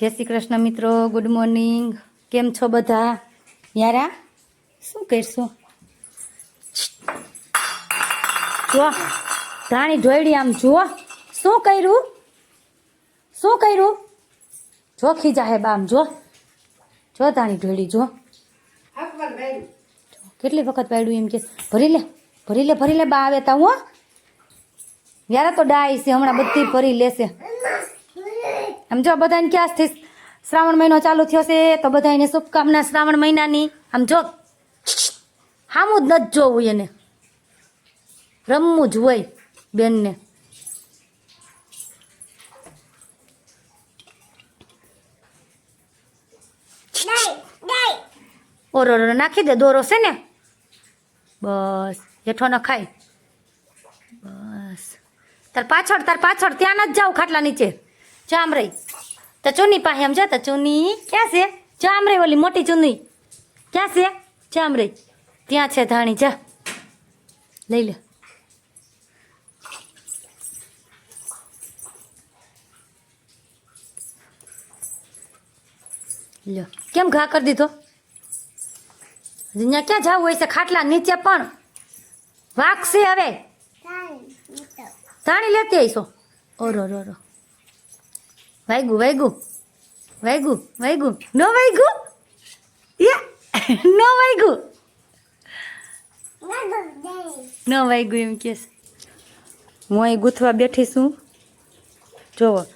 જય શ્રી કૃષ્ણ મિત્રો good morning કેમ છો બધા? યારા, શું કરશું? જો ધાણી ઢોયડી આમ જુઓ. શું કર્યું? શું કર્યું? જો ખીજા હે બામ, જો. જો ધાણી ઢોયડી જો. કેટલી વખત પાડ્યું એમ કે, ભરી લે ભરી લે ભરી લે બા, આવે તા હું. યારા તો ડાય છે, હમણાં બધી ભરી લેશે. આમ જો બધાને ક્યાંથી શ્રાવણ મહિનો ચાલુ થયો છે, તો બધાને શુભકામના શ્રાવણ મહિનાની. આમ જો, હામું જ નથી જોવું એને. રમવું જ હોય બેનને. ઓરો નાખી દે, દોરો છે ને? બસ, હેઠો ન ખાય બસ. તાર પાછળ તાર પાછળ, ત્યાં જ જાવ ખાટલા નીચે. રહી તો ચુની પાસે આમ જા તો ચુની ક્યાં છે? રહી ઓલી મોટી ચુની. ક્યાં છે? રહી ત્યાં છે ધાણી જા. લઈ લે. લ્યો કેમ ઘા કરી દીધો? અહીંયા ક્યાં જવું હોય છે? ખાટલા નીચે પણ. વાગશે હવે. ધાણી લેતી આવીશો. ઓરો રો રો વાગ્યું વાગ્યું વાગ્યું વાગ્યું નો વાગ્યું યા નો વાગ્યું નો વાગ્યું એમ કે હું અહીં ગૂંથવા બેઠી છું. જોવો.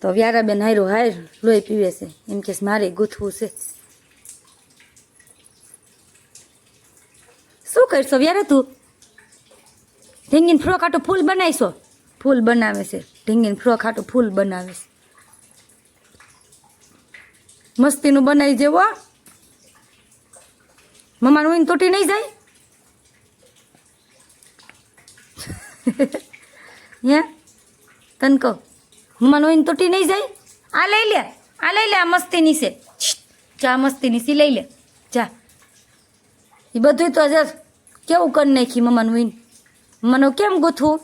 તો વ્યારાબેન હાયરો હાયર લોહી પીવે છે. એમ કે મારે ગૂંથવું છે. શું કરશો વ્યારે તું? ઢીંગીન ફ્રોક આટું ફૂલ બનાવીશો? ફૂલ બનાવે છે. ઢીંગીન ફ્રોક આટું ફૂલ બનાવે છે. મસ્તીનું બનાવી જેવો મમ્માનું ઊંઘ તૂટી નહીં જાય? હે? તને કહો મમ્માનું ઊંઘ તૂટી નહીં જાય? આ લઈ લે, આ લઈ લે આ મસ્તીની છે. ચા મસ્તીની સી લઈ લે ચા એ બધું તો જ કેવું કરી નાખી મમ્માનું ઊંઘ? મને કેમ ગૂંથવું?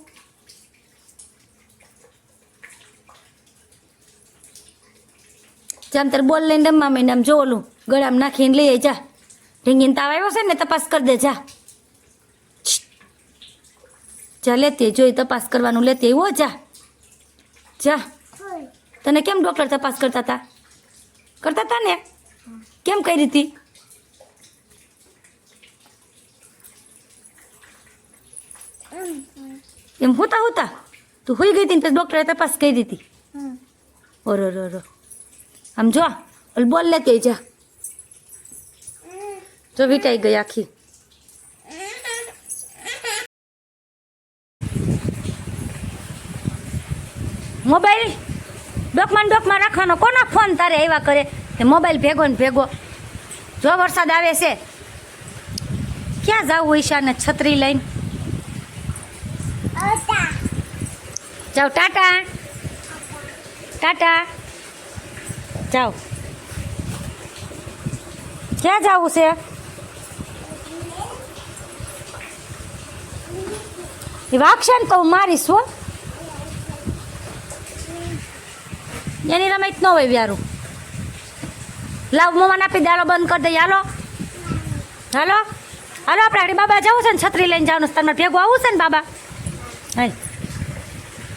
જામ તાર બોલ લઈને રમવા માંડ આમ જો ઓલું ગળામાં નાખીને લઈ જા. ઢીંગીને તાવ આવ્યો છે ને તપાસ કરી દે જા. જા લેતી જોઈ તપાસ કરવાનું લેતી હો જા. જા. તને કેમ ડૉક્ટર તપાસ કરતા હતા કરતા હતા ને? કેમ કરી હતી એમ હોતા હોતા? તું હોઈ ગઈ હતી ને તો ડૉક્ટરે તપાસ કરી હતી ઓરો રો રો આમ જો બોલ લેતી જા. જો વીટાઈ ગઈ આખી. મોબાઈલ ડોકમાં ડોકમાં રાખવાનો. કોના ફોન તારે આવ્યા કરે? તે મોબાઈલ ભેગો ને ભેગો. જો વરસાદ આવે છે. ક્યાં જવું ઈશાને છત્રી લઈને? જાઓ ટાટા. ટાટા. જાઓ. ક્યાં જવું છે? વાગશે ને તો હું મારીશ હો. એની રમત ન હોય વ્યારું. લાવ મોમાં આપી દે, હાલો, બંધ કરી દઈએ. હાલો. હાલો. હાલો, આપણે બાબા જવું છે ને, છત્રી લઈને જવાનું તમને ભેગું આવું છે ને, બાબા? હા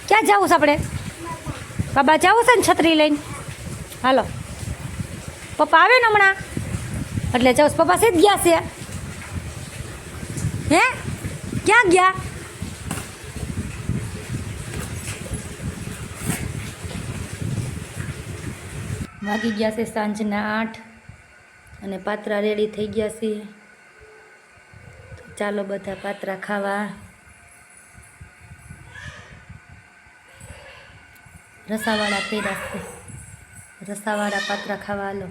ક્યાં જવું છે આપણે? બાબા, જવું છે ને, છત્રી લઈને? હાલો. પપ્પા આવે ને હમણાં? એટલે જાઉં પપ્પા સીધ ગયા છે. હે? ક્યાં ગયા? વાગી ગયા છે સાંજના આઠ અને પાત્રા રેડી થઈ ગયા છે. ચાલો બધા પાત્રા ખાવા. રસાવાળા કર્યા છે. રસાવાળા પાત્રા ખાવા હાલો